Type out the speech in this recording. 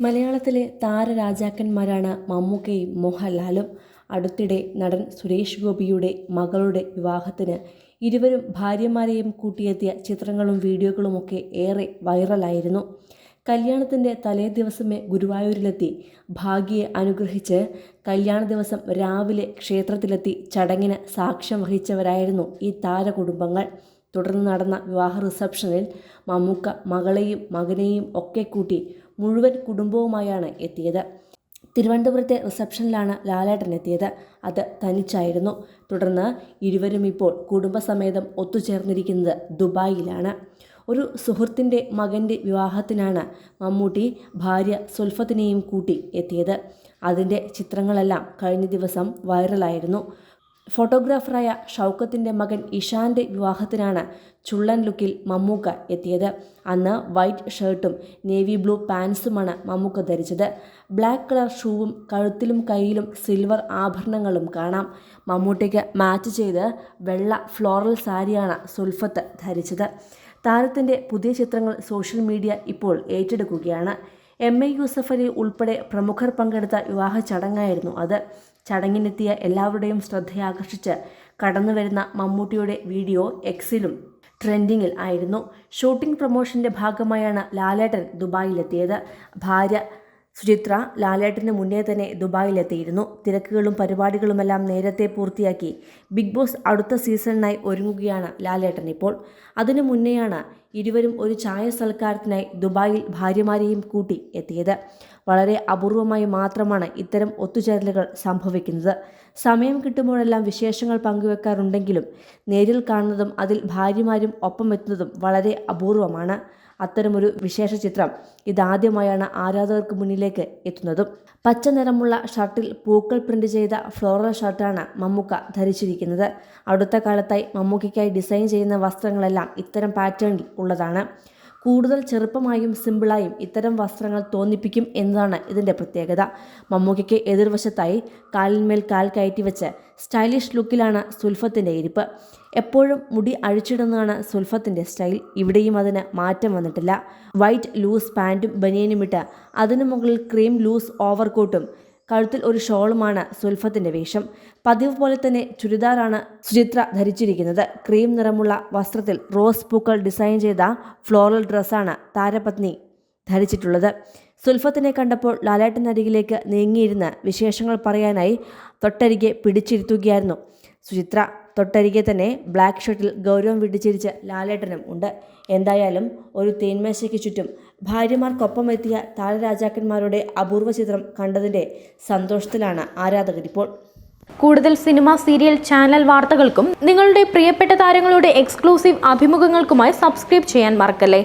മലയാളത്തിലെ താരരാജാക്കന്മാരാണ് മമ്മൂക്കയും മോഹൻലാലും. അടുത്തിടെ നടൻ സുരേഷ് ഗോപിയുടെ മകളുടെ വിവാഹത്തിന് ഇരുവരും ഭാര്യമാരെയും കൂട്ടിയെത്തിയ ചിത്രങ്ങളും വീഡിയോകളുമൊക്കെ ഏറെ വൈറലായിരുന്നു. കല്യാണത്തിന്റെ തലേ ദിവസമേ ഗുരുവായൂരിലെത്തി. ഭാഗ്യയെ അനുഗ്രഹിച്ച് കല്യാണ ദിവസം രാവിലെ ക്ഷേത്രത്തിലെത്തി ചടങ്ങിന് സാക്ഷ്യം വഹിച്ചവരായിരുന്നു ഈ താരകുടുംബങ്ങൾ. തുടർന്ന് നടന്ന വിവാഹ റിസപ്ഷനിൽ മമ്മൂക്ക മകളെയും മകനെയും ഒക്കെ കൂട്ടി മുഴുവൻ കുടുംബവുമായാണ് എത്തിയത്. തിരുവനന്തപുരത്തെ റിസപ്ഷനിലാണ് ലാലേട്ടൻ എത്തിയത്. അത് തനിച്ചായിരുന്നു. തുടർന്ന് ഇരുവരും ഇപ്പോൾ കുടുംബസമേതം ഒത്തുചേർന്നിരിക്കുന്നത് ദുബായിലാണ്. ഒരു സുഹൃത്തിന്റെ മകന്റെ വിവാഹത്തിനാണ് മമ്മൂട്ടി ഭാര്യ സുൽഫത്തിനെയും കൂട്ടി എത്തിയത്. അതിന്റെ ചിത്രങ്ങളെല്ലാം കഴിഞ്ഞ ദിവസം വൈറലായിരുന്നു. ഫോട്ടോഗ്രാഫറായ ഷൗക്കത്തിന്റെ മകൻ ഇഷാന്റെ വിവാഹത്തിനാണ് ചുള്ളൻ ലുക്കിൽ മമ്മൂക്ക എത്തിയത്. അന്ന് വൈറ്റ് ഷർട്ടും നേവി ബ്ലൂ പാൻസുമാണ് മമ്മൂക്ക ധരിച്ചത്. ബ്ലാക്ക് കളർ ഷൂവും കഴുത്തിലും കയ്യിലും സിൽവർ ആഭരണങ്ങളും കാണാം. മമ്മൂട്ടിക്ക് മാച്ച് ചെയ്ത് വെള്ള ഫ്ലോറൽ സാരിയാണ് സുൽഫത്ത് ധരിച്ചത്. താരത്തിന്റെ പുതിയ ചിത്രങ്ങൾ സോഷ്യൽ മീഡിയ ഇപ്പോൾ ഏറ്റെടുക്കുകയാണ്. എം എ യൂസഫ് അലി ഉൾപ്പെടെ പ്രമുഖർ പങ്കെടുത്ത വിവാഹ ചടങ്ങായിരുന്നു അത്. ചടങ്ങിനെത്തിയ എല്ലാവരുടെയും ശ്രദ്ധയാകർഷിച്ച് കടന്നുവരുന്ന മമ്മൂട്ടിയുടെ വീഡിയോ എക്സിലും ട്രെൻഡിങ്ങിൽ ആയിരുന്നു. ഷൂട്ടിംഗ് പ്രൊമോഷന്റെ ഭാഗമായാണ് ലാലേട്ടൻ ദുബായിലെത്തിയത്. ഭാര്യ സുചിത്ര ലാലേട്ടന് മുന്നേ തന്നെ ദുബായിലെത്തിയിരുന്നു. തിരക്കുകളും പരിപാടികളുമെല്ലാം നേരത്തെ പൂർത്തിയാക്കി ബിഗ് ബോസ് അടുത്ത സീസണിനായി ഒരുങ്ങുകയാണ് ലാലേട്ടൻ ഇപ്പോൾ. അതിനു മുന്നെയാണ് ഇരുവരും ഒരു ചായ സൽക്കാരത്തിനായി ദുബായിൽ ഭാര്യമാരെയും കൂട്ടി എത്തിയത്. വളരെ അപൂർവമായി മാത്രമാണ് ഇത്തരം ഒത്തുചേരലുകൾ സംഭവിക്കുന്നത്. സമയം കിട്ടുമ്പോഴെല്ലാം വിശേഷങ്ങൾ പങ്കുവെക്കാറുണ്ടെങ്കിലും നേരിൽ കാണുന്നതും അതിൽ ഭാര്യമാരും ഒപ്പം എത്തുന്നതും വളരെ അപൂർവമാണ്. അത്തരമൊരു വിശേഷ ചിത്രം ഇതാദ്യമായാണ് ആരാധകർക്ക് മുന്നിലേക്ക് എത്തുന്നതും. പച്ച നിറമുള്ള ഷർട്ടിൽ പൂക്കൾ പ്രിന്റ് ചെയ്ത ഫ്ലോറൽ ഷർട്ടാണ് മമ്മൂക്ക ധരിച്ചിരിക്കുന്നത്. അടുത്ത കാലത്തായി മമ്മൂക്കയ്ക്കായി ഡിസൈൻ ചെയ്യുന്ന വസ്ത്രങ്ങളെല്ലാം ഇത്തരം പാറ്റേണിൽ ഉള്ളതാണ്. കൂടുതൽ ചെറുപ്പമായും സിമ്പിളായും ഇത്തരം വസ്ത്രങ്ങൾ തോന്നിപ്പിക്കും എന്നതാണ് ഇതിന്റെ പ്രത്യേകത. മമ്മൂക്കയ്ക്ക് എതിർവശത്തായി കാലിന്മേൽ കാൽ കയറ്റി വെച്ച് സ്റ്റൈലിഷ് ലുക്കിലാണ് സുൽഫത്തിന്റെ ഇരിപ്പ്. എപ്പോഴും മുടി അഴിച്ചിടുന്നതാണ് സുൽഫത്തിന്റെ സ്റ്റൈൽ. ഇവിടെയും അതിന് മാറ്റം വന്നിട്ടില്ല. വൈറ്റ് ലൂസ് പാന്റും ബനിയനും ഇട്ട് അതിനു മുകളിൽ ക്രീം ലൂസ് ഓവർകോട്ടും കഴുത്തിൽ ഒരു ഷോളുമാണ് സുൽഫത്തിന്റെ വേഷം. പതിവ് പോലെ തന്നെ ചുരിദാറാണ് സുചിത്ര ധരിച്ചിരിക്കുന്നത്. ക്രീം നിറമുള്ള വസ്ത്രത്തിൽ റോസ് പൂക്കൾ ഡിസൈൻ ചെയ്ത ഫ്ലോറൽ ഡ്രസ്സാണ് താരപത്നി ധരിച്ചിട്ടുള്ളത്. സുൽഫത്തിനെ കണ്ടപ്പോൾ ലാലേട്ടനരികിലേക്ക് നീങ്ങിയിരുന്ന് വിശേഷങ്ങൾ പറയാനായി തൊട്ടരികെ പിടിച്ചിരുത്തുകയായിരുന്നു സുചിത്ര. തൊട്ടരികെ തന്നെ ബ്ലാക്ക് ഷർട്ടിൽ ഗൗരവം വിടിച്ചിരിച്ച് ലാലേട്ടനും ഉണ്ട്. എന്തായാലും ഒരു തേന്മേശയ്ക്ക് ചുറ്റും ഭാര്യമാർക്കൊപ്പം എത്തിയ താരരാജാക്കന്മാരുടെ അപൂർവ ചിത്രം കണ്ടതിന്റെ സന്തോഷത്തിലാണ് ആരാധകരിപ്പോൾ കൂടുതൽ സിനിമ സീരിയൽ ചാനൽ വാർത്തകൾക്കും നിങ്ങളുടെ പ്രിയപ്പെട്ട താരങ്ങളുടെ എക്സ്ക്ലൂസീവ് അഭിമുഖങ്ങൾക്കുമായി സബ്സ്ക്രൈബ് ചെയ്യാൻ മറക്കല്ലേ?